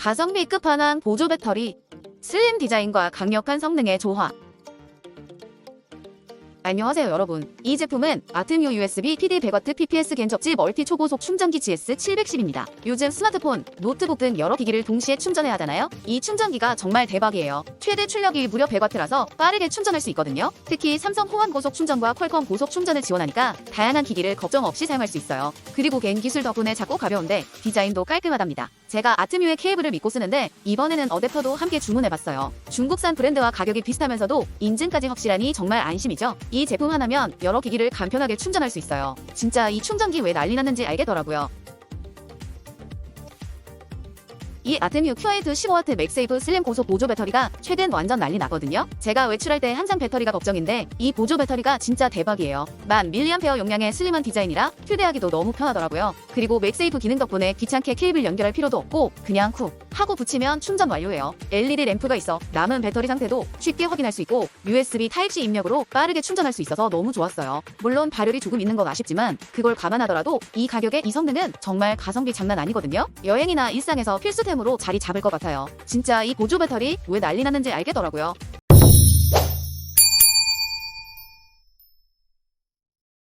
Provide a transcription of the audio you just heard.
가성비 끝판왕 보조 배터리. 슬림 디자인과 강력한 성능의 조화. 안녕하세요 여러분. 이 제품은 아트뮤 USB PD 100W PPS 겐 접지 멀티 초고속 충전기 GS710입니다. 요즘 스마트폰, 노트북 등 여러 기기를 동시에 충전해야 하잖아요. 이 충전기가 정말 대박이에요. 최대 출력이 무려 100W라서 빠르게 충전할 수 있거든요. 특히 삼성 호환 고속 충전과 퀄컴 고속 충전을 지원하니까 다양한 기기를 걱정 없이 사용할 수 있어요. 그리고 갠 기술 덕분에 작고 가벼운데 디자인도 깔끔하답니다. 제가 아트뮤의 케이블을 믿고 쓰는데 이번에는 어댑터도 함께 주문해봤어요. 중국산 브랜드와 가격이 비슷하면서도 인증까지 확실하니 정말 안심이죠. 이 제품 하나면 여러 기기를 간편하게 충전할 수 있어요. 진짜 이 충전기 왜 난리 났는지 알겠더라고요. 이 아트뮤 큐아이드 15W 맥세이브 슬림 고속 보조 배터리가 최근 완전 난리 나거든요. 제가 외출할 때 항상 배터리가 걱정인데 이 보조 배터리가 진짜 대박이에요. 만 밀리암페어 용량의 슬림한 디자인이라 휴대하기도 너무 편하더라고요. 그리고 맥세이브 기능 덕분에 귀찮게 케이블 연결할 필요도 없고 그냥 쿡 하고 붙이면 충전 완료예요. LED 램프가 있어 남은 배터리 상태도 쉽게 확인할 수 있고 USB 타입C 입력으로 빠르게 충전할 수 있어서 너무 좋았어요. 물론 발열이 조금 있는 건 아쉽지만 그걸 감안하더라도 이 가격에 이 성능은 정말 가성비 장난 아니거든요. 여행이나 일상에서 필수 템으로 자리 잡을 것 같아요. 진짜 이 보조 배터리 왜 난리 났는지 알겠더라고요.